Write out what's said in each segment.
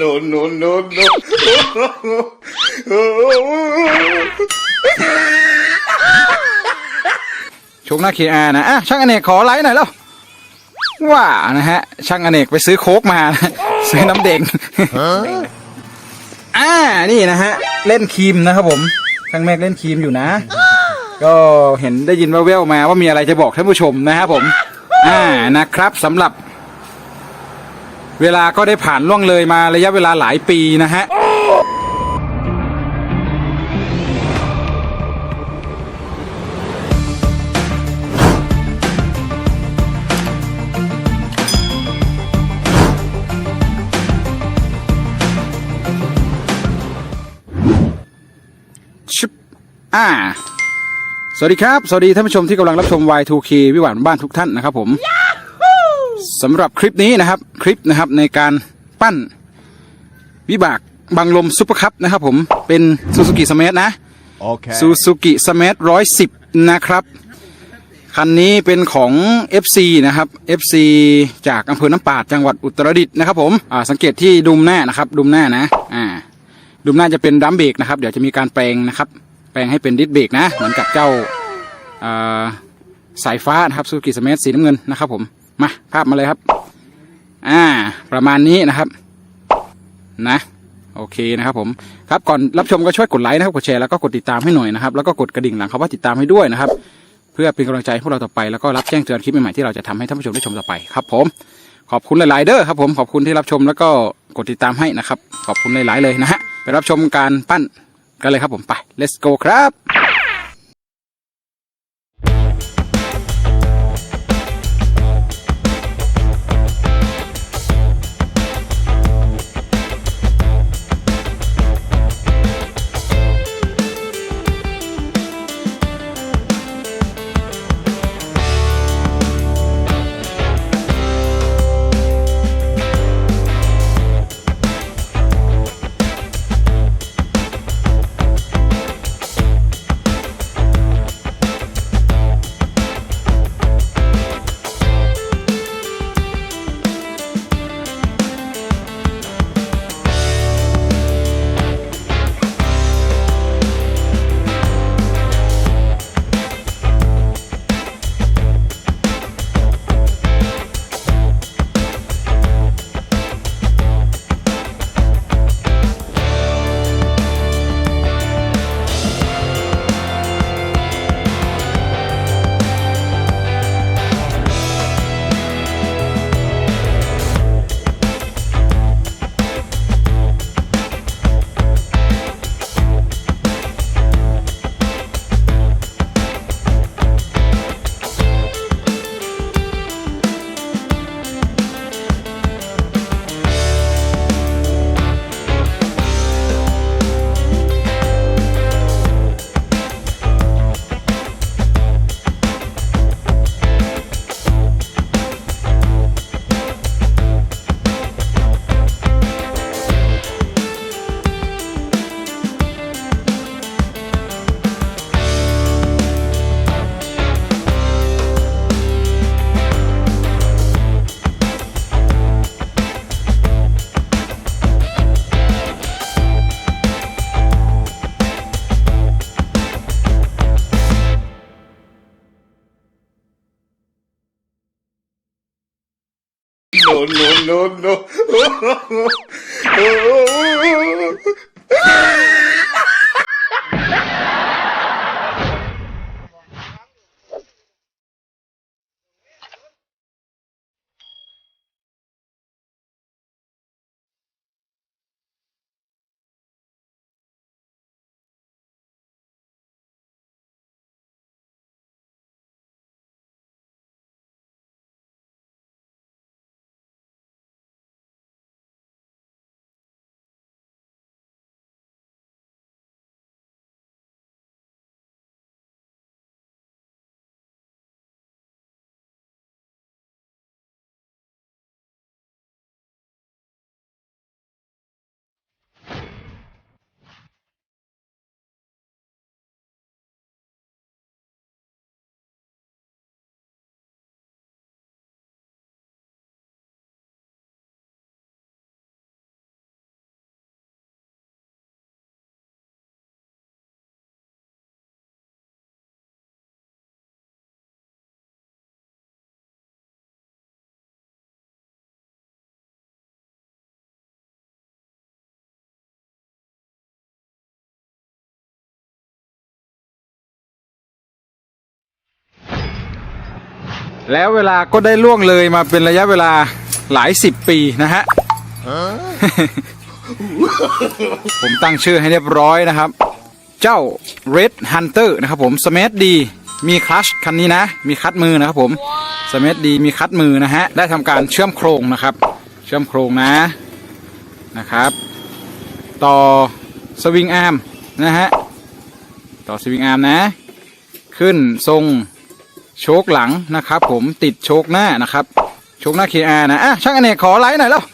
no, no, no, no. ชมหน้าเคอานะอะช่างอเนกขอไลค์หน่อยแล้วว่านะฮะ ช่างอเนกไปซื้อโค้กมานะซื้อน้ำเด็งอ่านี่นะฮะ เล่นครีมนะครับผมช่างแม็กเล่นครีมอยู่นะ ก็เห็นได้ยินแว่วๆมาว่ามีอะไรจะบอกท่านผู้ชมนะครับผม อ่านะครับสำหรับ เวลาก็ได้ผ่านล่วงเลยมาระยะเวลาหลายปีนะฮะชุบอ่า สวัสดีครับ สวัสดีท่านผู้ชมที่กำลังรับชม Y2K วิหวานบ้านทุกท่านนะครับผม สำหรับคลิปนี้นะครับคลิปนะครับในการปั้นวิบากบังลมซุปเปอร์คัพนะครับผมเป็นซูซูกิสมาร์ทนะ Okay. ซูซูกิสมาร์ทร้อยสิบนะครับ คันนี้เป็นของ FC นะครับ FC จากอำเภอน้ำปาดจังหวัดอุตรดิตถ์นะครับผมอ่าสังเกตที่ดุมหน้านะครับ ดุมหน้านะอ่าดุมหน้าจะเป็นดัมเบรกนะครับ เดี๋ยวจะมีการแปลงนะครับ แปลงให้เป็นดิสเบรกนะ เหมือนกับเจ้าอ่าสายฟ้านะครับซูซูกิสมาร์ทสีน้ำเงินนะครับผม มาภาพมาเลยครับ อ่า ประมาณนี้นะครับ นะโอเคนะครับผมครับก่อนรับชมก็ช่วยกดไลค์นะครับกดแชร์แล้วก็กดติดตามให้หน่อยนะครับแล้วก็กดกระดิ่งหลังคำว่าติดตามให้ด้วยนะครับ เพื่อเป็นกำลังใจพวกเราต่อไปแล้วก็รับแจ้งเตือนคลิปใหม่ๆที่เราจะทำให้ท่านผู้ชมได้ชมต่อไปครับผมขอบคุณหลายๆเด้อครับผมขอบคุณที่รับชมแล้วก็กดติดตามให้นะครับ ขอบคุณหลายๆเลยนะฮะไปรับชมการปั้นกันเลยครับผมไป let's go ครับ No, no, no, no. แล้วเวลาก็ได้ล่วงเลยมาเป็นระยะเวลาหลายสิบปีนะฮะ ผมตั้งชื่อให้เรียบร้อยนะครับ เจ้า Red Hunter นะครับผมสมัดีมีคลัชคันนี้นะ มีคัดมือนะครับผมสมัดีมีคัดมือนะฮะ ได้ทำการเชื่อมโครงนะครับ เชื่อมโครงนะนะครับ ต่อสวิงอาร์มนะฮะ ต่อสวิงอาร์มนะ ขึ้นทรง โชคหลังนะครับ ผมติดโชคหน้านะครับโชคหน้า KR นะอะช่างอเนกขอไลค์หน่อยแล้ว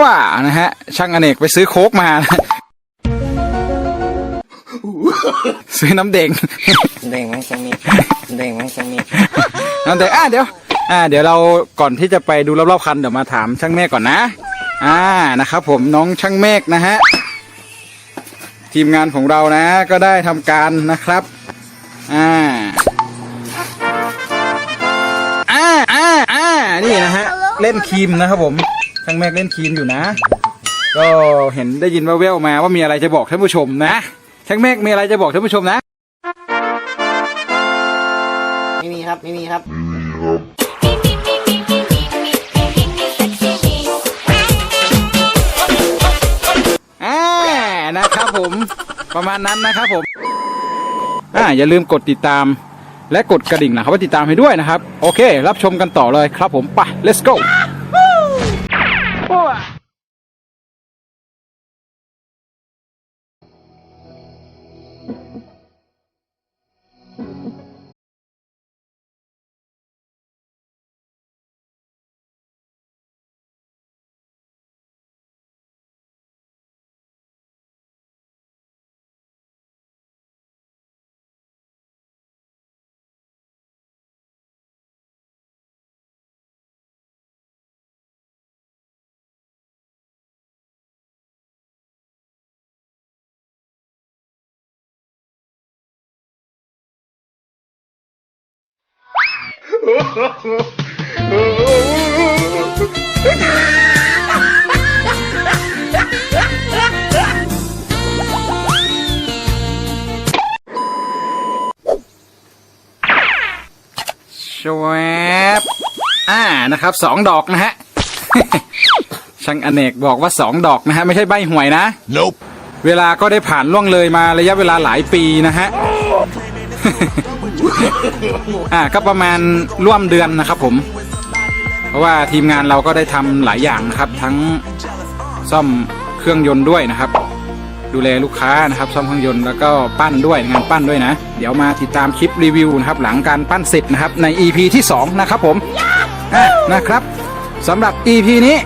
ว่านะฮะ ช่างอเนกไปซื้อโค้กมานะซื้อน้ำเด้งเด้งไหมจะมีเด้งไหมจะมีน้ำเด้งอะเดี๋ยว อ่า เดี๋ยวเราก่อนที่จะไปดูรอบๆคันเดี๋ยวมาถามช่างเมฆก่อนนะ อ่านะครับ ผมน้องช่างเมฆนะฮะทีมงานของเรานะ ก็ได้ทำการนะครับ อ่าอ่า ล่นครีมนะครับผมช่างเมฆเล่นครีมอยู่นะ ก็เห็นได้ยินแว่วๆมาว่ามีอะไรจะบอกท่านผู้ชมนะช่างเมฆมีอะไรจะบอกท่านผู้ชมนะ ไม่มีครับ ไม่มีครับ อ่านะครับผมประมาณนั้นนะครับผม อ่าอย่าลืมกดติดตาม และกดกระดิ่งนะครับว่าติดตามให้ด้วยนะครับ โอเค รับชมกันต่อเลยครับผมไป let's go ชวบอ่านะครับสองดอกนะฮะ ช่างอเนกบอกว่าสองดอกนะฮะ ไม่ใช่ใบหวยนะ Nope. เวลาก็ได้ผ่านล่วงเลยมาระยะเวลาหลายปีนะฮะ อ่าก็ประมาณร่วมเดือนนะครับผม เพราะว่าทีมงานเราก็ได้ทำหลายอย่างนะครับ ทั้งซ่อมเครื่องยนต์ด้วยนะครับ ดูแลลูกค้านะครับซ่อมเครื่องยนต์แล้วก็ปั้นด้วยงานปั้นด้วยนะ เดี๋ยวมาติดตามคลิปรีวิวนะครับ หลังการปั้นเสร็จนะครับใน EP ที่ 2 นะครับผมอะนะครับสำหรับ EP นี้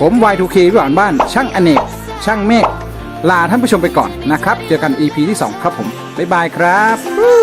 ผม Y2K หวานบ้าน ช่างอเนกช่างเมฆลาท่านผู้ชมไปก่อนนะครับ เจอกัน EP ที่ 2 ครับผม บ๊ายบายครับ